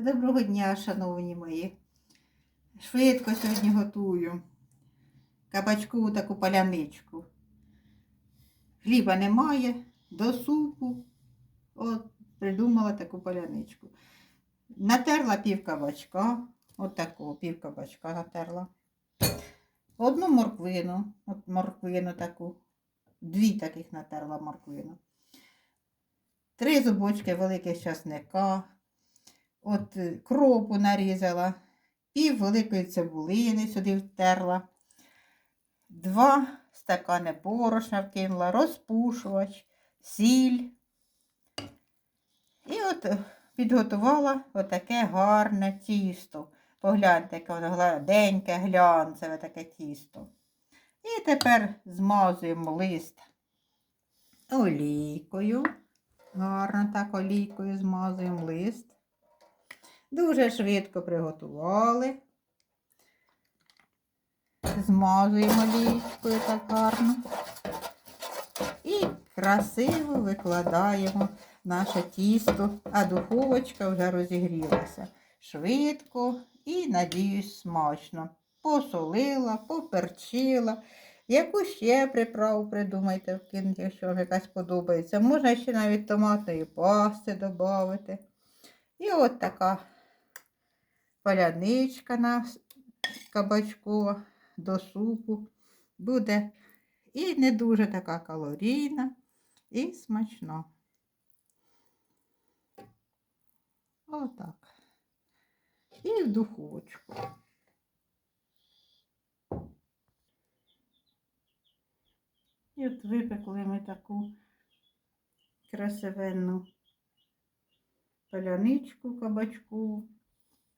Доброго дня, шановні мої. Швидко сьогодні готую кабачкову таку паляничку. Хліба немає, до супу. От придумала таку паляничку. Натерла пів кабачка, от такого пів кабачка натерла. Одну морквину, от морквину таку, дві таких натерла морквину. Три зубочки великих часника, от е, кропу нарізала, пів великої цибулини сюди втерла, два стакани борошна вкинула, розпушувач, сіль. І от е, підготувала отаке гарне тісто. Погляньте, яке воно гладеньке, глянцеве таке тісто. І тепер змазуємо лист олійкою. Гарно так олійкою змазуємо лист. Дуже швидко приготували. Змазуємо олійкою так гарно. І красиво викладаємо наше тісто, а духовочка вже розігрілася. Швидко і, надіюсь, смачно. Посолила, поперчила. Яку ще приправу придумайте, вкинути, якщо вам якась подобається. Можна ще навіть томатної пасти додати. І от така паляничка на кабачкова до супу буде і не дуже така калорійна і смачна. Отак. І в духовочку. І от випекли ми таку красивенну паляничку кабачку.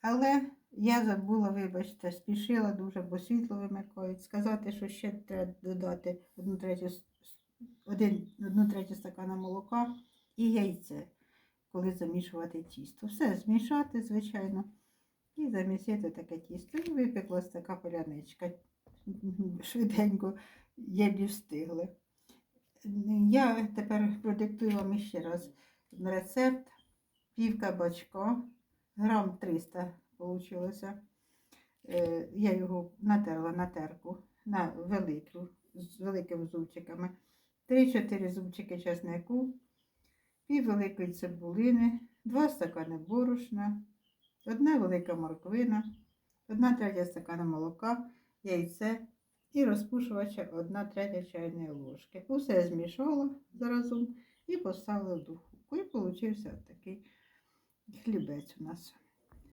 Але я забула, вибачте, спішила дуже, бо світло вимикають. Сказати, що ще треба додати одну третю, один, одну третю стакана молока і яйце, коли замішувати тісто. Все змішати, звичайно, і замісити таке тісто. І випеклась така паляничка. Швиденько єлі встигли. Я тепер продиктую вам ще раз рецепт. Пів кабачка, грам 300 вийшло. Я його натерла на терку, на велику, з великими зубчиками. 3-4 зубчики чеснику, пів великої цибулини, 2 стакани борошна, одна велика морквина, 1 третя стакана молока, яйце і розпушувача 1 третя чайної ложки. Усе змішала заразом і поставила в духовку. І получився такий хлібець у нас.